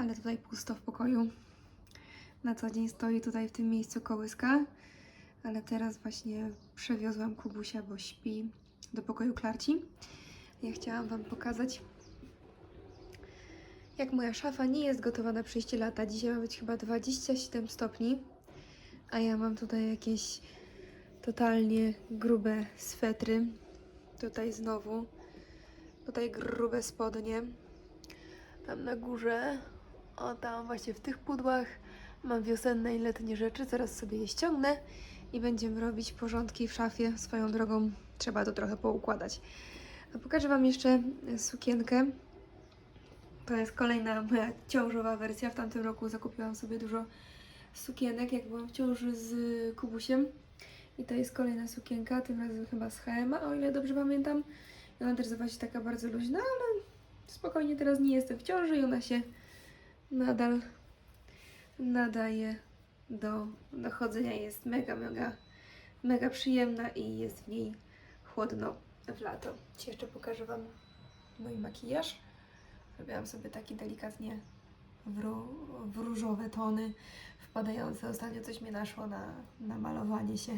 ale tutaj pusto w pokoju. Na co dzień stoi tutaj w tym miejscu kołyska, ale teraz właśnie przewiozłam Kubusia, bo śpi do pokoju Klarci. Ja chciałam Wam pokazać, jak moja szafa nie jest gotowa na przyjście lata. Dzisiaj ma być chyba 27 stopni, a ja mam tutaj jakieś totalnie grube swetry. Tutaj znowu. Tutaj grube spodnie. Tam na górze, o tam właśnie w tych pudłach mam wiosenne i letnie rzeczy. Zaraz sobie je ściągnę i będziemy robić porządki w szafie. Swoją drogą trzeba to trochę poukładać. A pokażę Wam jeszcze sukienkę. To jest kolejna moja ciążowa wersja. W tamtym roku zakupiłam sobie dużo sukienek, jak byłam w ciąży z Kubusiem. I to jest kolejna sukienka, tym razem chyba z H&M, o ile dobrze pamiętam. I ona też zobaczyć taka bardzo luźna, ale spokojnie teraz nie jestem w ciąży i ona się nadal nadaje do, do chodzenia. Jest mega, mega, mega przyjemna i jest w niej chłodno w lato. Ci jeszcze pokażę Wam mój makijaż. Zrobiłam sobie taki delikatnie w różowe tony wpadające. Ostatnio coś mnie naszło na, na malowanie się.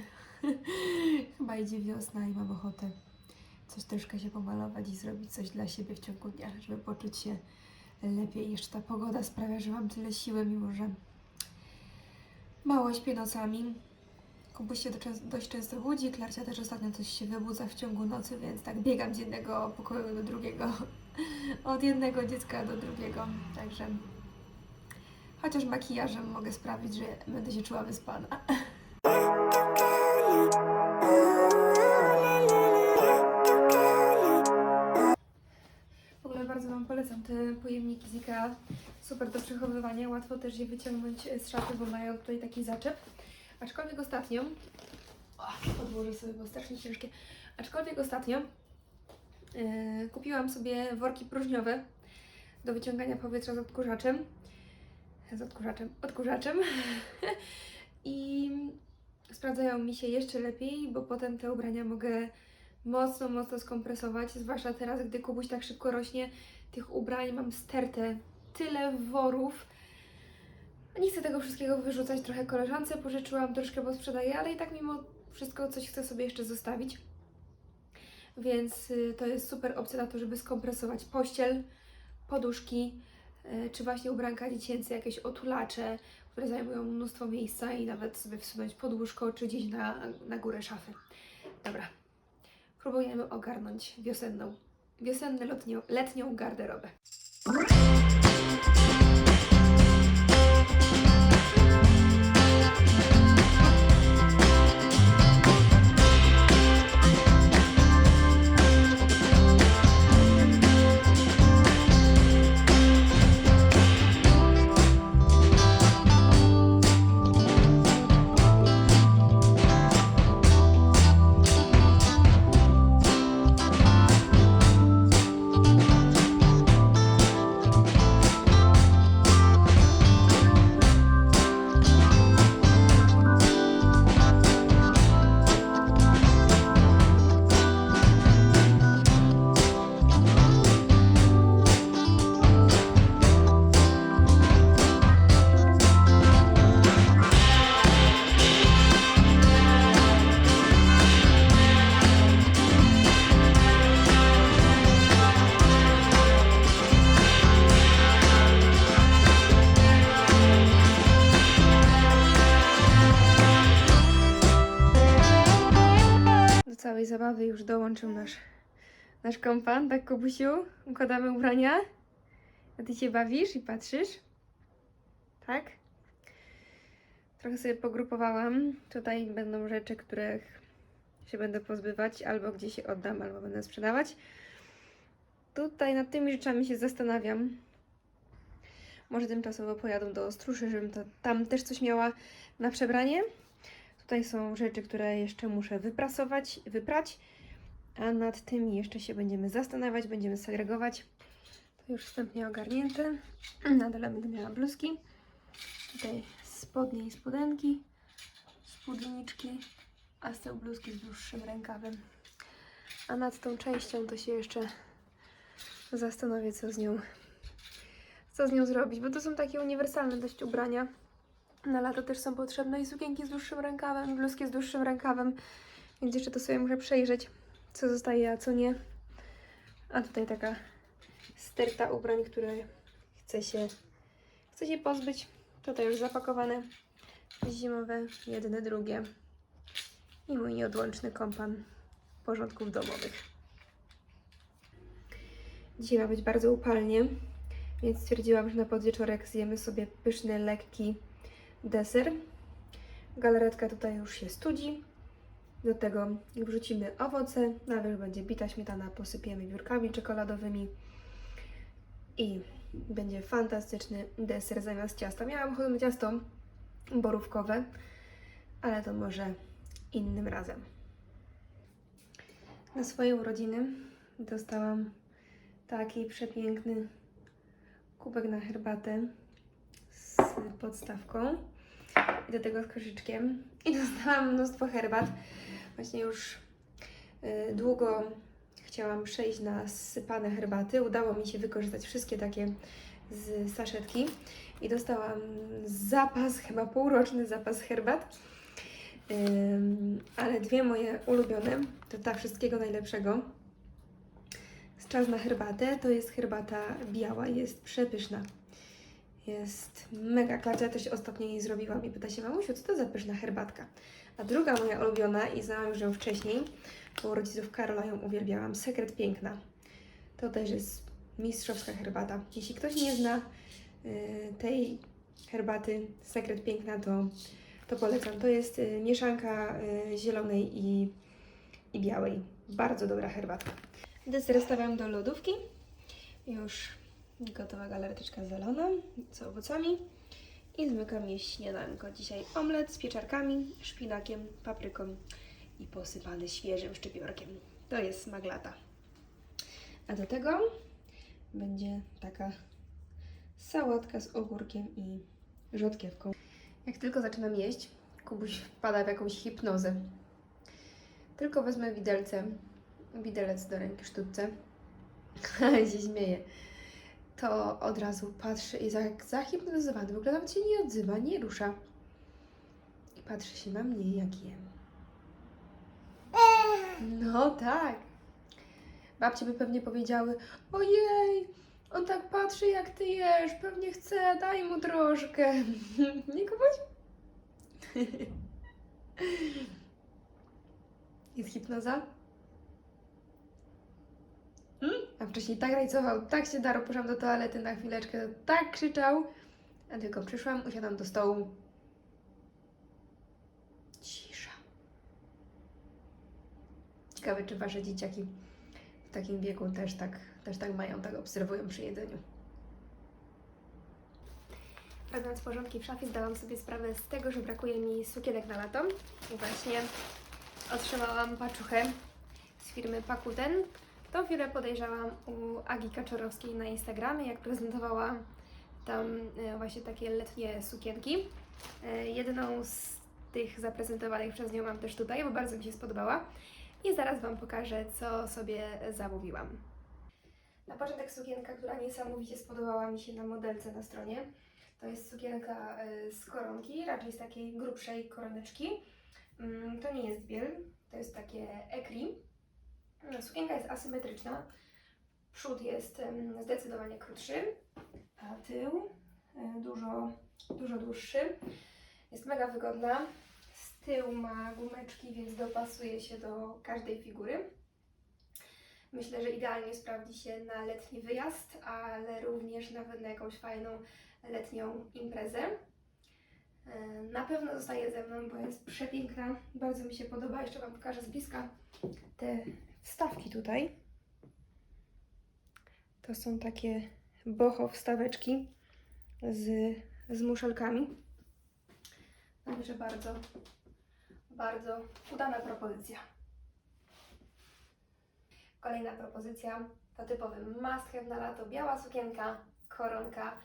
Chyba idzie wiosna i mam ochotę coś troszkę się pomalować i zrobić coś dla siebie w ciągu dnia, żeby poczuć się lepiej. Jeszcze ta pogoda sprawia, że mam tyle siły, mimo że mało śpię nocami. Kubuś się dość często budzi, Klarcia też ostatnio coś się wybudza w ciągu nocy, więc tak biegam z jednego pokoju do drugiego, od jednego dziecka do drugiego, także chociaż makijażem mogę sprawić, że będę się czuła wyspana. Polecam te pojemniki z IKEA. Super do przechowywania, łatwo też je wyciągnąć z szafy, bo mają tutaj taki zaczep. Aczkolwiek ostatnio... O, podłożę sobie, bo strasznie ciężkie. Aczkolwiek ostatnio yy, kupiłam sobie worki próżniowe do wyciągania powietrza z odkurzaczem. Z odkurzaczem, odkurzaczem. I sprawdzają mi się jeszcze lepiej, bo potem te ubrania mogę mocno, mocno skompresować, zwłaszcza teraz, gdy Kubuś tak szybko rośnie. Tych ubrań mam stertę, tyle worów. Nie chcę tego wszystkiego wyrzucać, trochę koleżance pożyczyłam, troszkę posprzedaję, ale i tak mimo wszystko coś chcę sobie jeszcze zostawić. Więc y, to jest super opcja na to, żeby skompresować pościel, poduszki, y, czy właśnie ubranka dziecięce, jakieś otulacze, które zajmują mnóstwo miejsca i nawet sobie wsunąć pod łóżko, czy gdzieś na, na górę szafy. Dobra, próbujemy ogarnąć wiosenną, wiosenną letnią, letnią garderobę. Już dołączył nasz, nasz kompan, tak Kubusiu? Układamy ubrania? A ty się bawisz i patrzysz? Tak? Trochę sobie pogrupowałam. Tutaj będą rzeczy, których się będę pozbywać, albo gdzieś je oddam, albo będę sprzedawać. Tutaj nad tymi rzeczami się zastanawiam. Może tymczasowo pojadą do Ostróży, żebym to, tam też coś miała na przebranie. Tutaj są rzeczy, które jeszcze muszę wyprasować, wyprać, a nad tymi jeszcze się będziemy zastanawiać, będziemy segregować. To już wstępnie ogarnięte. Na dole będę miała bluzki. Tutaj spodnie i spodenki, spódniczki, a z tyłu bluzki z dłuższym rękawem. A nad tą częścią to się jeszcze zastanowię, co z nią, co z nią zrobić, bo to są takie uniwersalne dość ubrania. Na lato też są potrzebne i sukienki z dłuższym rękawem, bluzki z dłuższym rękawem, więc jeszcze to sobie muszę przejrzeć, co zostaje, a co nie. A tutaj taka sterta ubrań, które chcę się, chcę się pozbyć. Tutaj już zapakowane zimowe, jedne, drugie. I mój nieodłączny kompan porządków domowych. Dzisiaj ma być bardzo upalnie, więc stwierdziłam, że na podwieczorek zjemy sobie pyszny, lekki deser. Galaretka tutaj już się studzi. Do tego wrzucimy owoce, na wierzch będzie bita śmietana, posypiemy wiórkami czekoladowymi i będzie fantastyczny deser zamiast ciasta. Miałam ochotę ciasto borówkowe, ale to może innym razem. Na swoje urodziny dostałam taki przepiękny kubek na herbatę z podstawką i do tego z koszyczkiem. I dostałam mnóstwo herbat. Właśnie już y, długo chciałam przejść na sypane herbaty. Udało mi się wykorzystać wszystkie takie z saszetki i dostałam zapas, chyba półroczny zapas herbat. Ale dwie moje ulubione to ta wszystkiego najlepszego. Czas na herbatę to jest herbata biała, jest przepyszna. Jest mega klacza, ja też ostatnio jej zrobiłam i pyta się mamusiu, co to za pyszna herbatka? A druga moja ulubiona i znałam już ją wcześniej, bo rodziców Karola ją uwielbiałam, Sekret Piękna. To też jest mistrzowska herbata. Jeśli ktoś nie zna y, tej herbaty Sekret Piękna, to, to polecam. To jest y, mieszanka y, zielonej i, i białej. Bardzo dobra herbata. Deser stawiam do lodówki. Już gotowa galaretyczka zielona z owocami. I zmykam jeść śniadanko. Dzisiaj omlet z pieczarkami, szpinakiem, papryką i posypany świeżym szczypiorkiem. To jest maglata. A do tego będzie taka sałatka z ogórkiem i rzodkiewką. Jak tylko zaczynam jeść, Kubuś wpada w jakąś hipnozę. Tylko wezmę widelce, widelec do ręki sztuczce, ale się śmieje, to od razu patrzy i jak zahipnotyzowany, w ogóle nawet się nie odzywa, nie rusza. I patrzy się na mnie, jak jem. No tak. Babcie by pewnie powiedziały, ojej, on tak patrzy jak ty jesz, pewnie chce, daj mu troszkę. Nie Kubuś? Jest hipnoza? Hmm? A wcześniej tak rajcował, tak się darł, poszłam do toalety na chwileczkę, tak krzyczał. A tylko przyszłam, usiadłam do stołu. Cisza. Ciekawe, czy wasze dzieciaki w takim wieku też tak, też tak mają, tak obserwują przy jedzeniu. Robiąc porządki w szafie, zdałam sobie sprawę z tego, że brakuje mi sukienek na lato. I właśnie otrzymałam paczuchę z firmy Pakuten. Tą chwilę podejrzałam u Agi Kaczorowskiej na Instagramie, jak prezentowała tam e, właśnie takie letnie sukienki. E, Jedną z tych zaprezentowanych przez nią mam też tutaj, bo bardzo mi się spodobała. I zaraz Wam pokażę, co sobie zamówiłam. Na początek sukienka, która niesamowicie spodobała mi się na modelce na stronie. To jest sukienka e, z koronki, raczej z takiej grubszej koroneczki. Mm, To nie jest biel, to jest takie ekri. Mm, Sukienka jest asymetryczna. Przód jest zdecydowanie krótszy, a tył e, dużo, dużo dłuższy. Jest mega wygodna. Z tyłu ma gumeczki, więc dopasuje się do każdej figury. Myślę, że idealnie sprawdzi się na letni wyjazd, ale również nawet na jakąś fajną letnią imprezę. E, Na pewno zostaje ze mną, bo jest przepiękna. Bardzo mi się podoba. Jeszcze Wam pokażę z bliska te wstawki tutaj. To są takie boho wstaweczki z, z muszelkami. Także bardzo, bardzo udana propozycja. Kolejna propozycja to typowy must na lato. Biała sukienka, koronka,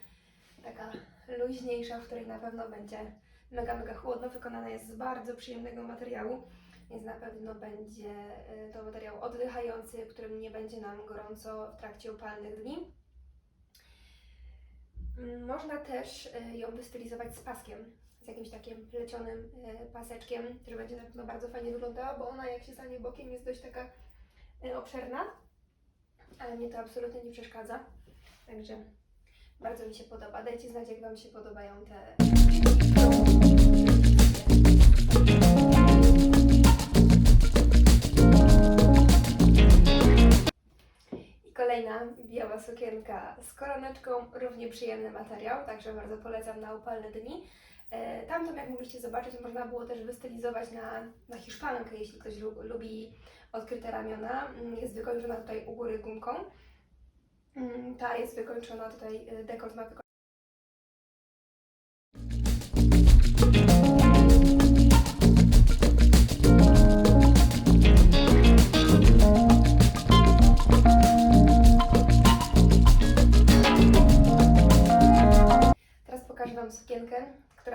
taka luźniejsza, w której na pewno będzie mega, mega chłodno. Wykonana jest z bardzo przyjemnego materiału, więc na pewno będzie y, to materiał oddychający, którym nie będzie nam gorąco w trakcie upalnych dni. Mm, Można też e, ją wystylizować z paskiem, z jakimś takim plecionym e, paseczkiem, że będzie na pewno bardzo fajnie wyglądała, bo ona jak się stanie bokiem jest dość taka obszerna, ale mnie to absolutnie nie przeszkadza, także bardzo mi się podoba. Dajcie znać, jak Wam się podobają te... sukienka z koroneczką, równie przyjemny materiał, także bardzo polecam na upalne dni. E, Tamtą, jak mogliście zobaczyć, można było też wystylizować na, na hiszpankę, jeśli ktoś lu- lubi odkryte ramiona. Mm, Jest wykończona tutaj u góry gumką. Mm, Ta jest wykończona tutaj, e, dekolt ma wykończony.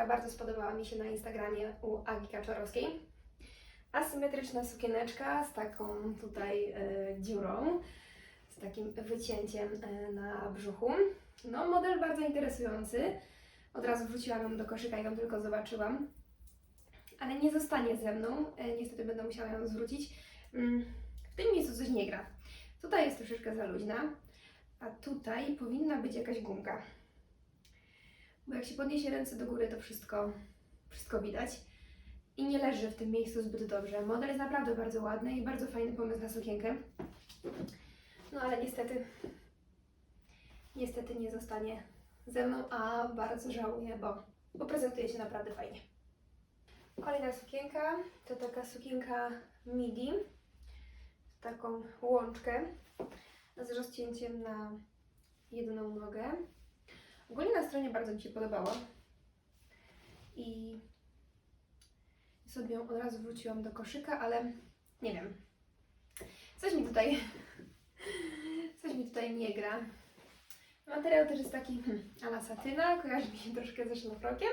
Która bardzo spodobała mi się na Instagramie u Agi Kaczorowskiej. Asymetryczna sukieneczka z taką tutaj e, dziurą, z takim wycięciem e, na brzuchu. No, model bardzo interesujący. Od razu wrzuciłam ją do koszyka i ją tylko zobaczyłam. Ale nie zostanie ze mną. E, niestety będę musiała ją zwrócić. Mm, w tym miejscu coś nie gra. Tutaj jest troszeczkę za luźna, a tutaj powinna być jakaś gumka. Bo jak się podniesie ręce do góry, to wszystko, wszystko widać. I nie leży w tym miejscu zbyt dobrze. Model jest naprawdę bardzo ładny i bardzo fajny pomysł na sukienkę. No ale niestety, niestety nie zostanie ze mną, a bardzo żałuję, bo, bo prezentuje się naprawdę fajnie. Kolejna sukienka to taka sukienka midi, taką łączkę z rozcięciem na jedną nogę. Ogólnie na stronie bardzo mi się podobała i sobie ją od razu wróciłam do koszyka, ale nie wiem. Coś mi tutaj, coś mi tutaj nie gra. Materiał też jest taki hmm, a la satyna, kojarzy mi się troszkę ze sznurkiem.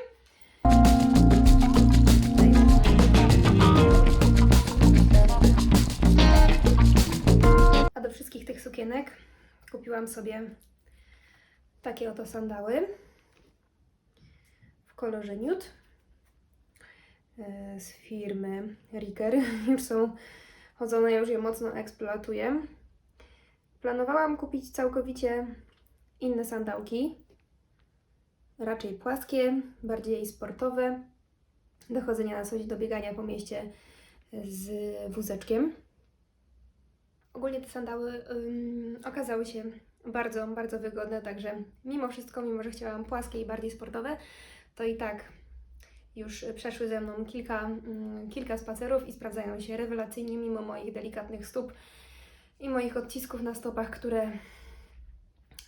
A do wszystkich tych sukienek kupiłam sobie takie oto sandały w kolorze nude e, z firmy Riker. Już są chodzone, już je mocno eksploatuję. Planowałam kupić całkowicie inne sandałki, raczej płaskie, bardziej sportowe, do chodzenia na coś, do biegania po mieście z wózeczkiem. Ogólnie te sandały okazały się bardzo, bardzo wygodne, także mimo wszystko, mimo że chciałam płaskie i bardziej sportowe, to i tak już przeszły ze mną kilka, mm, kilka spacerów i sprawdzają się rewelacyjnie mimo moich delikatnych stóp i moich odcisków na stopach, które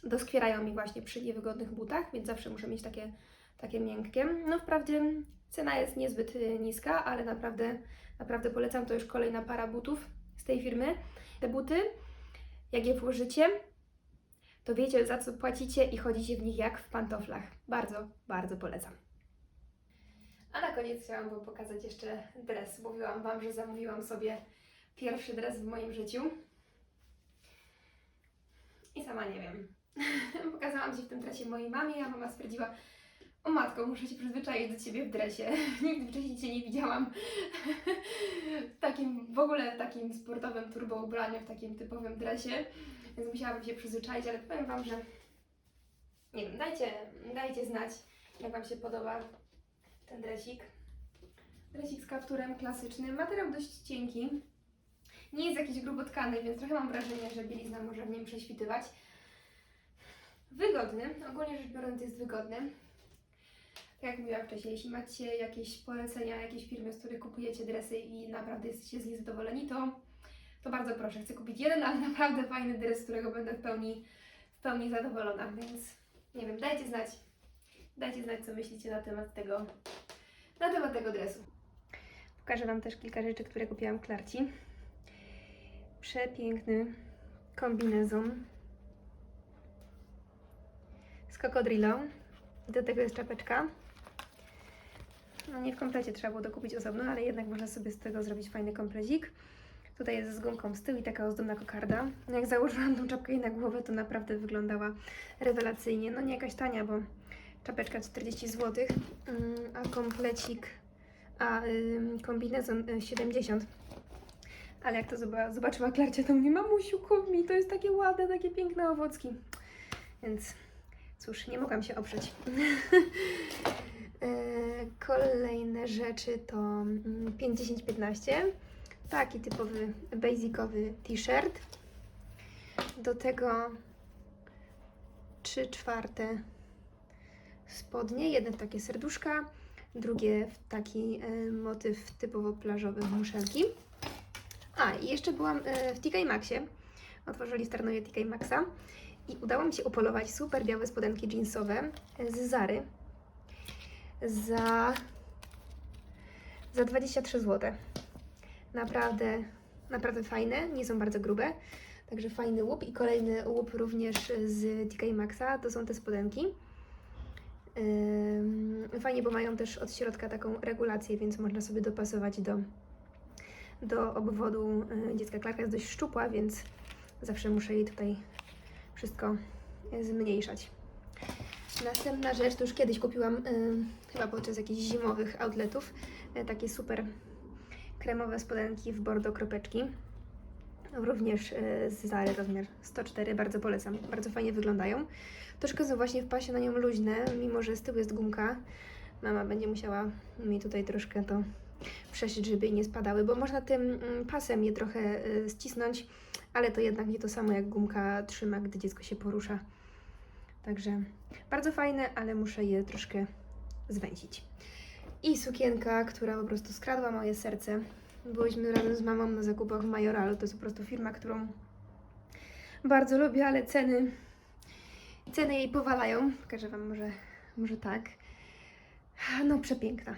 doskwierają mi właśnie przy niewygodnych butach, więc zawsze muszę mieć takie, takie miękkie. No wprawdzie cena jest niezbyt y, niska, ale naprawdę, naprawdę polecam. To już kolejna para butów z tej firmy. Te buty, jak je włożycie, to wiecie za co płacicie i chodzicie w nich jak w pantoflach. Bardzo, bardzo polecam. A na koniec chciałam Wam pokazać jeszcze dres. Mówiłam Wam, że zamówiłam sobie pierwszy dres w moim życiu. I sama nie wiem. Pokazałam Ci w tym dresie mojej mamie, a mama stwierdziła, o matko, muszę się przyzwyczaić do Ciebie w dresie. Nigdy wcześniej Cię nie widziałam w takim, w ogóle takim sportowym turbo ubraniu, w takim typowym dresie, więc musiałabym się przyzwyczaić, ale powiem Wam, że nie wiem, dajcie, dajcie znać, jak Wam się podoba ten dresik. Dresik z kapturem klasycznym, materiał dość cienki, nie jest jakiś grubo tkany, więc trochę mam wrażenie, że bielizna może w nim prześwitywać. Wygodny, ogólnie rzecz biorąc jest wygodny. Jak mówiłam wcześniej, jeśli macie jakieś polecenia, jakieś firmy, z których kupujecie dresy i naprawdę jesteście z nich zadowoleni, to, to bardzo proszę. Chcę kupić jeden, ale naprawdę fajny dres, z którego będę w pełni, w pełni zadowolona, więc nie wiem, dajcie znać, dajcie znać, co myślicie na temat tego, na temat tego dresu. Pokażę Wam też kilka rzeczy, które kupiłam Klarci. Przepiękny kombinezon z kokodrilą. Do tego jest czapeczka. No nie w komplecie trzeba było dokupić osobno, ale jednak można sobie z tego zrobić fajny komplezik. Tutaj jest z gumką z tyłu i taka ozdobna kokarda. No Jak założyłam tą czapkę na głowę, to naprawdę wyglądała rewelacyjnie. No nie jakaś tania, bo czapeczka 40 zł, a komplecik, a kombinezon y, 70. Ale jak to zoba- zobaczyła Klarcia, to mnie mamusiu, kup mi, to jest takie ładne, takie piękne owocki. Więc cóż, nie mogłam się oprzeć. E, Kolejne rzeczy to mm, 5-10-15. Taki typowy, basicowy t-shirt. Do tego 3 czwarte spodnie. Jedne takie serduszka, drugie w taki e, motyw typowo plażowy muszelki. A, i jeszcze byłam e, w TK Maxie. Otworzyli w Tarnowie TK Maxa. I udało mi się upolować super białe spodenki jeansowe z Zary za, za 23 zł. Naprawdę, naprawdę fajne, nie są bardzo grube. Także fajny łup i kolejny łup również z TK Maxa, to są te spodenki. Fajnie, bo mają też od środka taką regulację, więc można sobie dopasować do, do obwodu y, dziecka. Klarka jest dość szczupła, więc zawsze muszę jej tutaj wszystko y, zmniejszać. Następna rzecz, to już kiedyś kupiłam, y, chyba podczas jakichś zimowych outletów, y, takie super kremowe spodenki w bordo kropeczki. Również y, z Zary rozmiar 104, bardzo polecam, bardzo fajnie wyglądają. Troszkę są właśnie w pasie na nią luźne, mimo że z tyłu jest gumka. Mama będzie musiała mi tutaj troszkę to przeszyć, żeby nie spadały, bo można tym mm, pasem je trochę y, ścisnąć, ale to jednak nie to samo jak gumka trzyma, gdy dziecko się porusza. Także bardzo fajne, ale muszę je troszkę zwęzić. I sukienka, która po prostu skradła moje serce. Byliśmy razem z mamą na zakupach w Majoralu. To jest po prostu firma, którą bardzo lubię, ale ceny, ceny jej powalają. Pokażę Wam może, może tak. No przepiękna.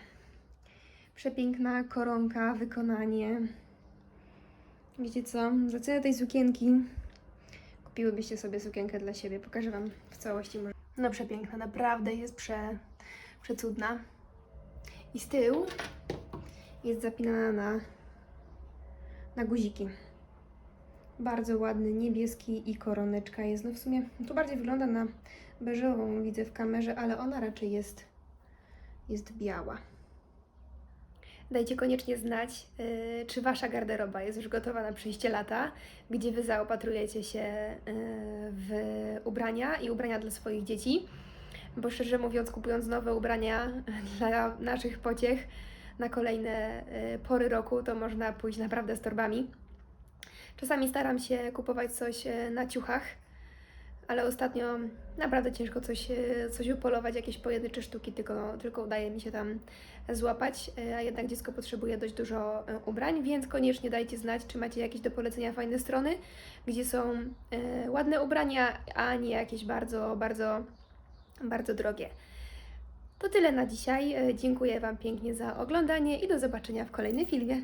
Przepiękna koronka, wykonanie. Wiecie co? Za cenę tej sukienki kupiłybyście sobie sukienkę dla siebie. Pokażę Wam w całości. No przepiękna, naprawdę jest prze, przecudna. I z tyłu jest zapinana na, na guziki. Bardzo ładny, niebieski i koroneczka jest. No w sumie to bardziej wygląda na beżową, widzę w kamerze, ale ona raczej jest, jest biała. Dajcie koniecznie znać, yy, czy Wasza garderoba jest już gotowa na przyjście lata, gdzie Wy zaopatrujecie się yy, w ubrania i ubrania dla swoich dzieci. Bo szczerze mówiąc, kupując nowe ubrania dla naszych pociech na kolejne yy, pory roku, to można pójść naprawdę z torbami. Czasami staram się kupować coś yy, na ciuchach, ale ostatnio naprawdę ciężko coś, yy, coś upolować, jakieś pojedyncze sztuki, tylko, tylko udaje mi się tam złapać, e, a jednak dziecko potrzebuje dość dużo e, ubrań, więc koniecznie dajcie znać, czy macie jakieś do polecenia fajne strony, gdzie są e, ładne ubrania, a nie jakieś bardzo, bardzo, bardzo drogie. To tyle na dzisiaj. E, Dziękuję Wam pięknie za oglądanie i do zobaczenia w kolejnym filmie.